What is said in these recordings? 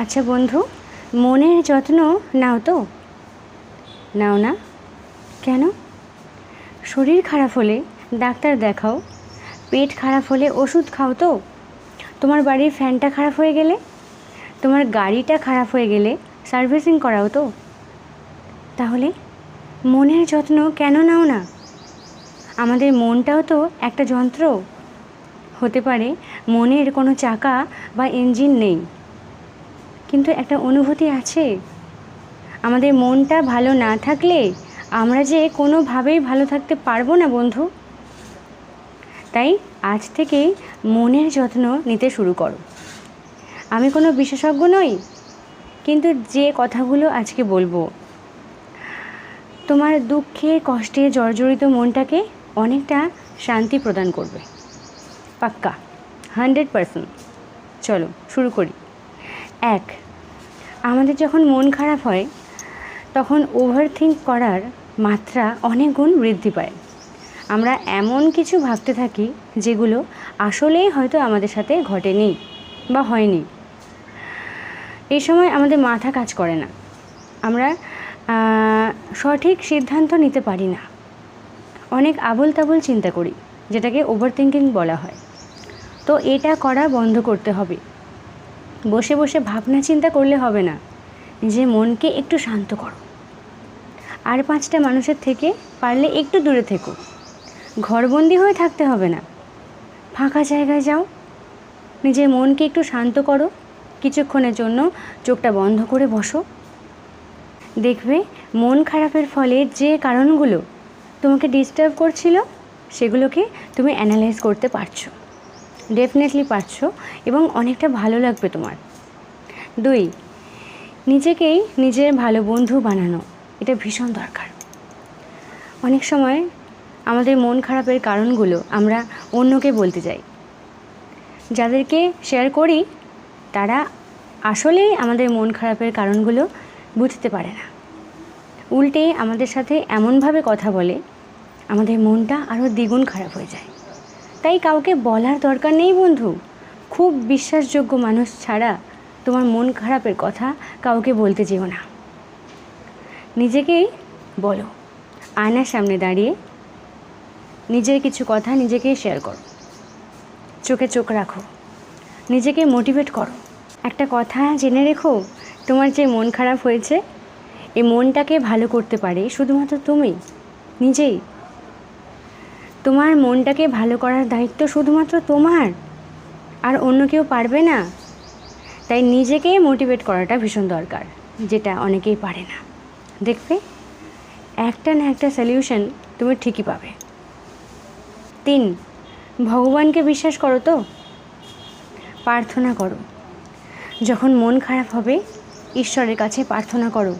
আচ্ছা বন্ধু, মনের যত্ন নাও তো। নাও না? কেন? শরীর খারাপ হলে ডাক্তার দেখাও। পেট খারাপ হলে ওষুধ খাও তো। তোমার বাড়ির ফ্যানটা খারাপ হয়ে গেলে? তোমার গাড়িটা খারাপ হয়ে গেলে সার্ভিসিং করাও তো। তাহলে মনের যত্ন কেন নাও না? আমাদের মনটাও তো একটা যন্ত্র। হতে পারে মনের কোনো চাকা বা ইঞ্জিন নেই। কিন্তু একটা অনুভূতি আছে। আমাদের মনটা ভালো না থাকলে আমরা যে কোনোভাবেই ভালো থাকতে পারব না, বন্ধু। তাই আজ থেকেই মনের যত্ন নিতে শুরু করো। আমি কোনো বিশেষজ্ঞ নই, কিন্তু যে কথাগুলো আজকে বলব, তোমার দুঃখে, কষ্টে, জর্জরিত মনটাকে অনেকটা শান্তি প্রদান করবে। পাক্কা, হান্ড্রেড পারসেন্ট। চলো, শুরু করি। এক আমাদের যখন মন খারাপ হয়, তখন ওভার থিঙ্ক করার মাত্রা অনেক গুণ বৃদ্ধি পায়। আমরা এমন কিছু ভাবতে থাকি, যেগুলো আসলেই হয়তো আমাদের সাথে ঘটেনি বা হয়নি। এই সময় আমাদের মাথা কাজ করে না। আমরা সঠিক সিদ্ধান্ত নিতে পারি না। অনেক আবল তাবল চিন্তা করি, যেটাকে ওভার থিঙ্কিং বলা হয়। তো এটা করা বন্ধ করতে হবে। বসে বসে ভাবনা চিন্তা করলে হবে না। নিজের মনকে একটু শান্ত করো। আর পাঁচটা মানুষের থেকে পারলে একটু দূরে থেকো। ঘরবন্দি হয়ে থাকতে হবে না। ফাঁকা জায়গায় যাও। নিজের মনকে একটু শান্ত করো। কিছুক্ষণের জন্য চোখটা বন্ধ করে বসো। দেখবে মন খারাপের ফলে যে কারণগুলো তোমাকে ডিস্টার্ব করছিল, সেগুলোকে তুমি অ্যানালাইজ করতে পারছ। ডেফিনেটলি পারছ এবং অনেকটা ভালো লাগবে তোমার। দুই, নিজেকেই নিজের ভালো বন্ধু বানানো, এটা ভীষণ দরকার। অনেক সময় আমাদের মন খারাপের কারণগুলো আমরা অন্যকে বলতে যাই। যাদেরকে শেয়ার করি, তারা আসলেই আমাদের মন খারাপের কারণগুলো বুঝতে পারে না। উল্টে আমাদের সাথে এমনভাবে কথা বলে, আমাদের মনটা আরও দ্বিগুণ খারাপ হয়ে যায়। তাই কাউকে বলার দরকার নেই, বন্ধু। খুব বিশ্বাসযোগ্য মানুষ ছাড়া তোমার মন খারাপের কথা কাউকে বলতে যেও না। নিজেকেই বলো, আয়নার সামনে দাঁড়িয়ে নিজের কিছু কথা নিজেকেই শেয়ার করো। চোখে চোখ রাখো। নিজেকে মোটিভেট করো। একটা কথা জেনে রেখো, তোমার যে মন খারাপ হয়েছে এই মনটাকে ভালো করতে পারে শুধুমাত্র তুমি নিজেই। তোমার মনটাকে ভালো করার দায়িত্ব শুধুমাত্র তোমার? আর অন্য কেউ পারবে না? তাই নিজেকে মোটিভেট করাটা ভীষণ দরকার, যেটা অনেকেই পারে না। দেখবে, একটা না একটা সলিউশন তুমি ঠিকই পাবে। তিন, ভগবানকে বিশ্বাস করো তো? প্রার্থনা করো। যখন মন খারাপ হবে, ঈশ্বরের কাছে প্রার্থনা করো।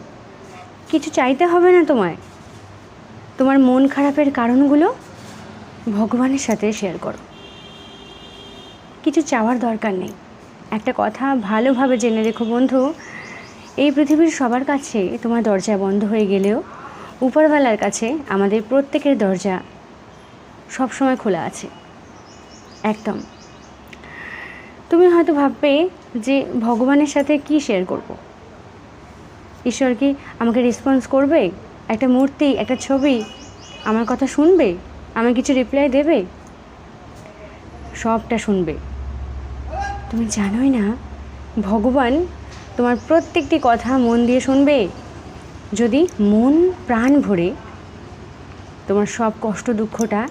কিছু চাইতে হবে না তোমায়? তোমার মন খারাপের কারণগুলো ভগবানের সাথে শেয়ার করো। কিছু চাওয়ার দরকার নেই। একটা কথা ভালোভাবে জেনে রেখো বন্ধু, এই পৃথিবীর সবার কাছে তোমার দরজা বন্ধ হয়ে গেলেও উপরওয়ালার কাছে আমাদের প্রত্যেকের দরজা সবসময় খোলা আছে। একদম। তুমি হয়তো ভাববে যে ভগবানের সাথে কি শেয়ার করব। ঈশ্বর কি আমাকে রেসপন্স করবে? একটা মূর্তি, একটা ছবি আমার কথা শুনবে? আমায় কিছু রিপ্লাই দেবে? সবটা শুনবে। তুমি জানোই না, ভগবান তোমার প্রত্যেকটি কথা মন দিয়ে শুনবে। যদি মন প্রাণ ভরে তোমার সব কষ্ট দুঃখটা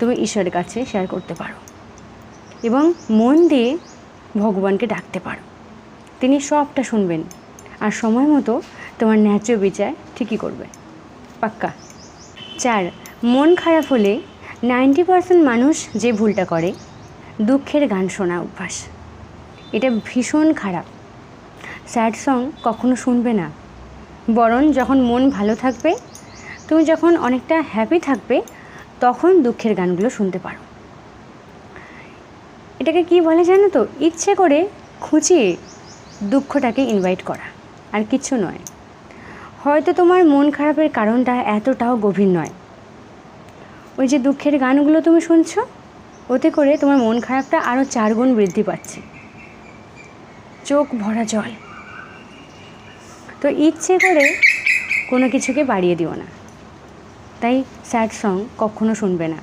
তুমি ঈশ্বরের কাছে শেয়ার করতে পারো এবং মন দিয়ে ভগবানকে ডাকতে পারো। তিনি সবটা শুনবেন আর সময় মতো তোমার ন্যায্য বিচার ঠিকই করবে। পাক্কা? চার মন খারাপ হলে নাইনটি পার্সেন্ট মানুষ যে ভুলটা করে, দুঃখের গান শোনা অভ্যাস। এটা ভীষণ খারাপ। স্যাড সং কখনো শুনবে না। বরং যখন মন ভালো থাকবে, তুমি যখন অনেকটা হ্যাপি থাকবে, তখন দুঃখের গানগুলো শুনতে পারো। এটাকে কি বলে জানো তো? ইচ্ছে করে খুঁচিয়ে দুঃখটাকে ইনভাইট করা। আর কিছু নয়। হয়তো তোমার মন খারাপের কারণটা এতটাও গভীর নয়। ওই যে দুঃখের গানগুলো তুমি শুনছো, ওতে করে তোমার মন খারাপটা আরও চার গুণ বৃদ্ধি পাচ্ছে। চোখ ভরা জল। তো ইচ্ছে করে কোনো কিছুকে বাড়িয়ে দিও না। তাই স্যাড সং কখনো শুনবে না।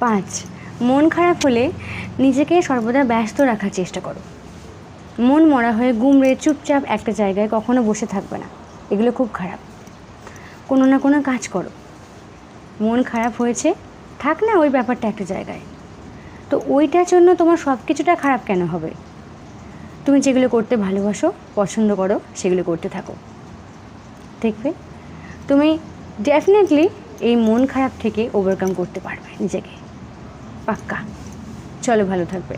পাঁচ, মন খারাপ হলে নিজেকে সর্বদা ব্যস্ত রাখার চেষ্টা করো। মন মরা হয়ে গুমড়ে চুপচাপ একটা জায়গায় কখনো বসে থাকবে না। এগুলো খুব খারাপ। কোনো না কোনো কাজ করো। মন খারাপ হয়েছে, থাক না ওই ব্যাপারটা একটা জায়গায়। তো ওইটার জন্য তোমার সব কিছুটা খারাপ কেন হবে? তুমি যেগুলো করতে ভালোবাসো, পছন্দ করো, সেগুলো করতে থাকো। দেখবে? তুমি ডেফিনেটলি এই মন খারাপ থেকে ওভারকাম করতে পারবে নিজেকে। পাক্কা। চলো ভালো থাকবে।